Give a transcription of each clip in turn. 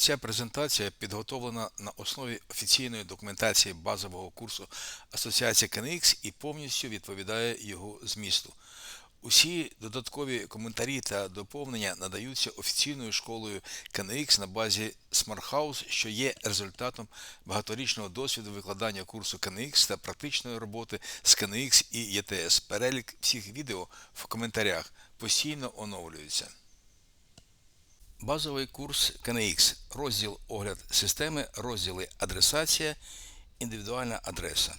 Ця презентація підготовлена на основі офіційної документації базового курсу Асоціації KNX і повністю відповідає його змісту. Усі додаткові коментарі та доповнення надаються офіційною школою KNX на базі SmartHouse, що є результатом багаторічного досвіду викладання курсу KNX та практичної роботи з KNX і ETS. Перелік всіх відео в коментарях постійно оновлюється. Базовий курс KNX, розділ огляд системи, розділи адресація, індивідуальна адреса.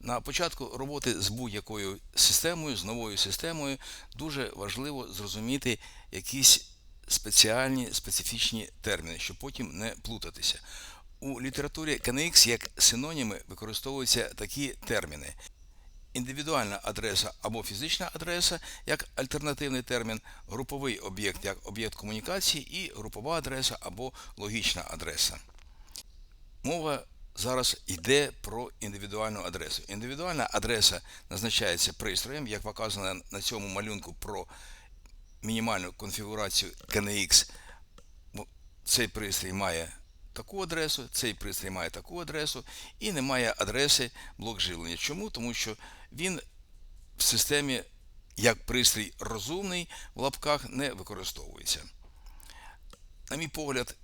На початку роботи з будь-якою системою, з новою системою, дуже важливо зрозуміти якісь спеціальні специфічні терміни, щоб потім не плутатися. У літературі KNX як синоніми використовуються такі терміни: індивідуальна адреса або фізична адреса як альтернативний термін, груповий об'єкт як об'єкт комунікації і групова адреса або логічна адреса. Мова зараз йде про індивідуальну адресу. Індивідуальна адреса назначається пристроєм, як показано на цьому малюнку про мінімальну конфігурацію KNX. Цей пристрій має таку адресу, цей пристрій має таку адресу і немає адреси блок живлення. Чому? Тому що він в системі як пристрій розумний в лапках не використовується. На мій погляд,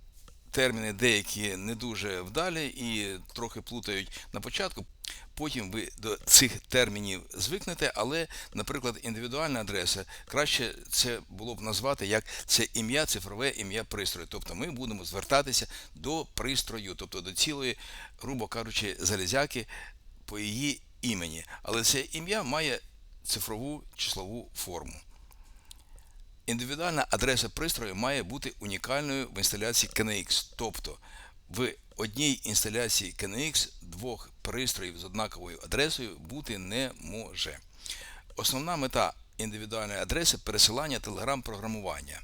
терміни деякі не дуже вдалі і трохи плутають на початку. Потім ви до цих термінів звикнете, але, наприклад, індивідуальна адреса краще це було б назвати як це ім'я, цифрове ім'я пристрою. Тобто ми будемо звертатися до пристрою, тобто до цілої, грубо кажучи, залізяки по її імені. Але це ім'я має цифрову числову форму. Індивідуальна адреса пристрою має бути унікальною в інсталяції KNX, тобто в одній інсталяції KNX двох пристроїв з однаковою адресою бути не може. Основна мета індивідуальної адреси пересилання телеграм-програмування,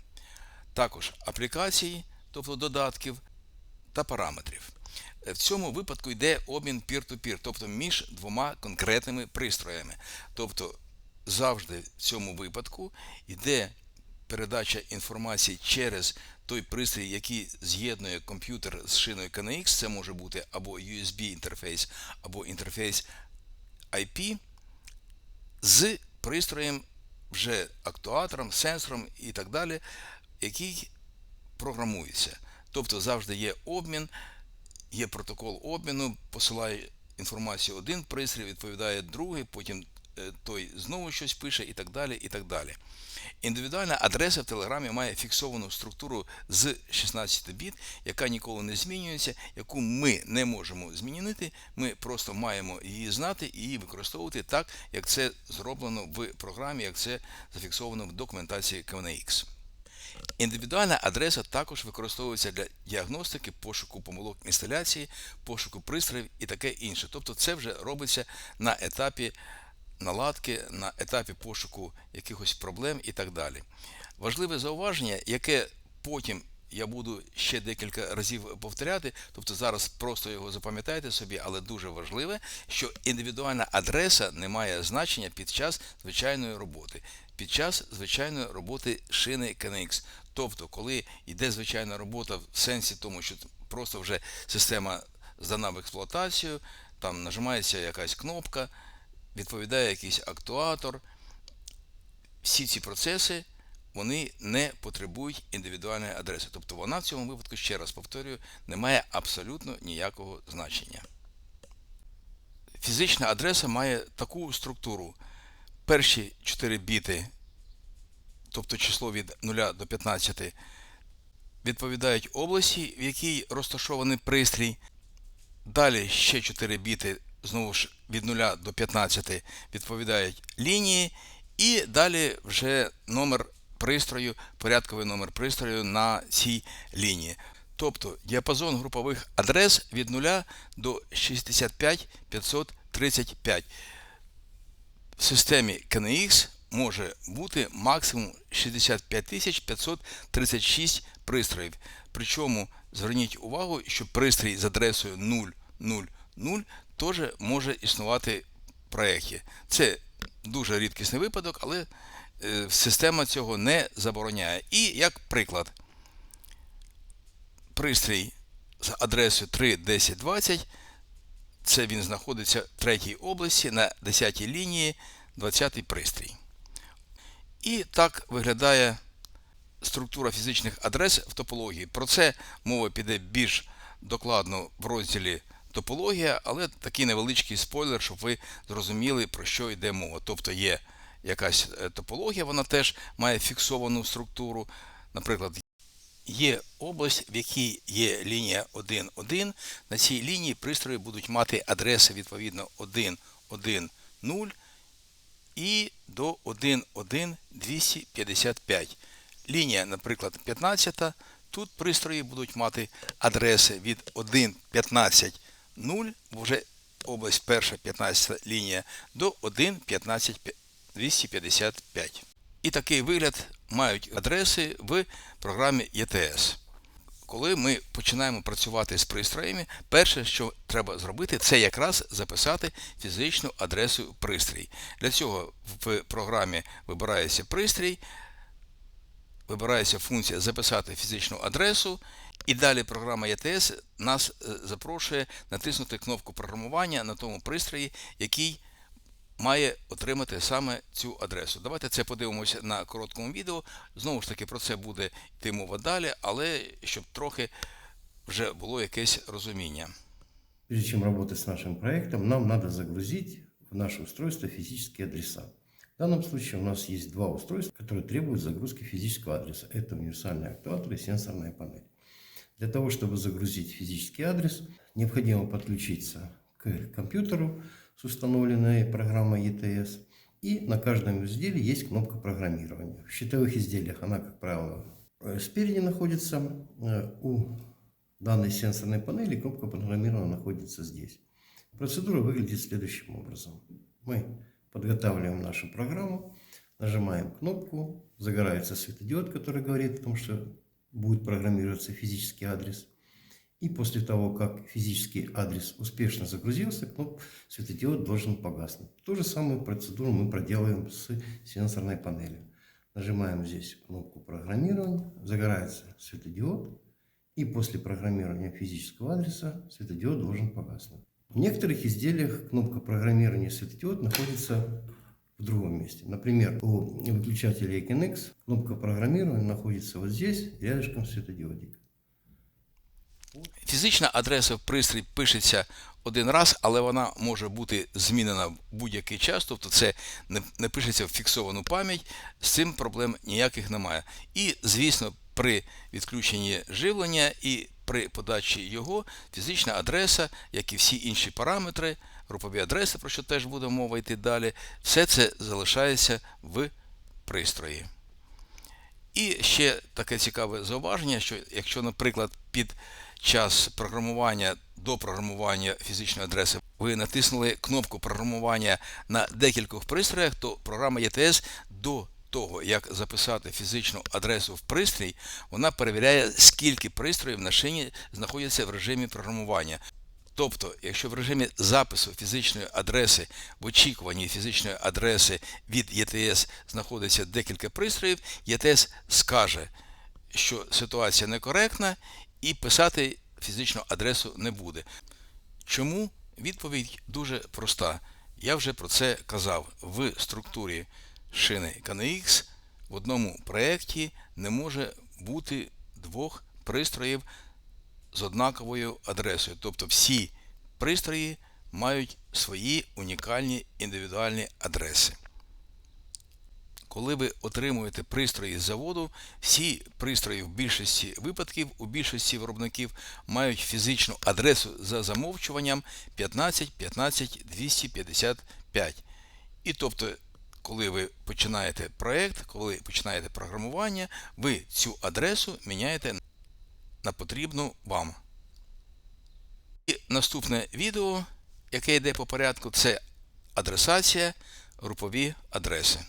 також аплікації, тобто додатків та параметрів. В цьому випадку йде обмін peer-to-peer, тобто між двома конкретними пристроями. Тобто завжди в цьому випадку йде передача інформації через той пристрій, який з'єднує комп'ютер з шиною KNX, це може бути або USB інтерфейс, або інтерфейс IP, з пристроєм вже актуатором, сенсором і так далі, який програмується. Тобто завжди є обмін, є протокол обміну, посилає інформацію один пристрій, відповідає другий, потім той знову щось пише і так далі. і так далі. Індивідуальна адреса в Телеграмі має фіксовану структуру з 16 біт, яка ніколи не змінюється, яку ми не можемо змінити. Ми просто маємо її знати і її використовувати так, як це зроблено в програмі, як це зафіксовано в документації KNX. Індивідуальна адреса також використовується для діагностики, пошуку помилок інсталяції, пошуку пристроїв і таке інше. Тобто це вже робиться на етапі наладки на етапі пошуку якихось проблем і так далі. Важливе зауваження, яке потім я буду ще декілька разів повторяти, тобто зараз просто його запам'ятайте собі, але дуже важливе, що індивідуальна адреса не має значення під час звичайної роботи, під час звичайної роботи шини KNX. Тобто, коли йде звичайна робота в сенсі тому, що просто вже система здана в експлуатацію, там нажимається якась кнопка відповідає якийсь актуатор. Всі ці процеси вони не потребують індивідуальної адреси. Тобто вона в цьому випадку, ще раз повторюю, не має абсолютно ніякого значення. Фізична адреса має таку структуру. Перші 4 біти, тобто число від 0 до 15, відповідають області, в якій розташований пристрій. Далі ще 4 біти знову ж від 0 до 15 відповідають лінії, і далі вже номер пристрою, порядковий номер пристрою на цій лінії. Тобто діапазон групових адрес від 0 до 65535. В системі KNX може бути максимум 65536 пристроїв. Причому зверніть увагу, що пристрій з адресою 000 теж може існувати проєкті. Це дуже рідкісний випадок, але е, система цього не забороняє. І як приклад, пристрій з адресою 3.10.20, це він знаходиться в третій області на 10-й лінії 20-й пристрій. І так виглядає структура фізичних адрес в топології. Про це мова піде більш докладно в розділі топологія, але такий невеличкий спойлер, щоб ви зрозуміли, про що йде мова. Тобто є якась е, топологія, вона теж має фіксовану структуру. Наприклад, є область, в якій є лінія 1.1. На цій лінії пристрої будуть мати адреси відповідно 1.1.0 і до 1.1.255. Лінія, наприклад, 15. Тут пристрої будуть мати адреси від 1.15.0, вже область перша 15 лінія, до 1.15.255. І такий вигляд мають адреси в програмі ETS. Коли ми починаємо працювати з пристроями, перше, що треба зробити, це якраз записати фізичну адресу пристрій. Для цього в програмі вибирається пристрій, вибирається функція записати фізичну адресу, і далі програма ETS нас е, запрошує натиснути кнопку програмування на тому пристрої, який має отримати саме цю адресу. Давайте це подивимося на короткому відео. Знову ж таки, про це буде йти мова далі, але щоб трохи вже було якесь розуміння. Прежде чем работать с нашим проектом, нам надо загрузить в наше устройство физические адреса. В данном случае у нас есть два устройства, которые требуют загрузки физического адреса. Это универсальный актуатор и сенсорная панель. Для того, чтобы загрузить физический адрес, необходимо подключиться к компьютеру с установленной программой ETS. И на каждом изделии есть кнопка программирования. В щитовых изделиях она, как правило, э, спереди находится. Э, У данной сенсорной панели кнопка программирования находится здесь. Процедура выглядит следующим образом. Мы подготавливаем нашу программу, нажимаем кнопку, загорается светодиод, который говорит о том, что будет программироваться физический адрес. И после того, как физический адрес успешно загрузился, кноп светодиод должен погаснуть. Ту же самую процедуру мы проделаем с сенсорной панелью. Нажимаем здесь кнопку программирования, загорается светодиод, и после программирования физического адреса светодиод должен погаснуть. В некоторых изделиях кнопка программирования светодиод находится в другом месте. Например, у выключателя Equinix кнопка программирования находится вот здесь, рядышком с. Фізична адреса в пристрій пишеться один раз, але вона може бути змінена в будь-який час, тобто це не пишеться в фіксовану пам'ять, з цим проблем ніяких немає. І, звісно, при відключенні живлення і при подачі його фізична адреса, як і всі інші параметри, групові адреси, про що теж буде мова йти далі, все це залишається в пристрої. І ще таке цікаве зауваження, що якщо, наприклад, під час програмування до програмування фізичної адреси ви натиснули кнопку програмування на декількох пристроях, то програма ETS до того, як записати фізичну адресу в пристрій, вона перевіряє, скільки пристроїв на шині знаходяться в режимі програмування. Тобто, якщо в режимі запису фізичної адреси в очікуванні фізичної адреси від ETS знаходиться декілька пристроїв, ETS скаже, що ситуація некоректна і писати фізичну адресу не буде. Чому? Відповідь дуже проста. Я вже про це казав. В структурі шини KNX в одному проєкті не може бути двох пристроїв з однаковою адресою. Тобто всі пристрої мають свої унікальні індивідуальні адреси. Коли ви отримуєте пристрої з заводу, всі пристрої в більшості випадків, у більшості виробників мають фізичну адресу за замовчуванням 15 15 255. І тобто, коли ви починаєте проєкт, коли починаєте програмування, ви цю адресу міняєте на потрібну вам. І наступне відео, яке йде по порядку, це адресація групові адреси.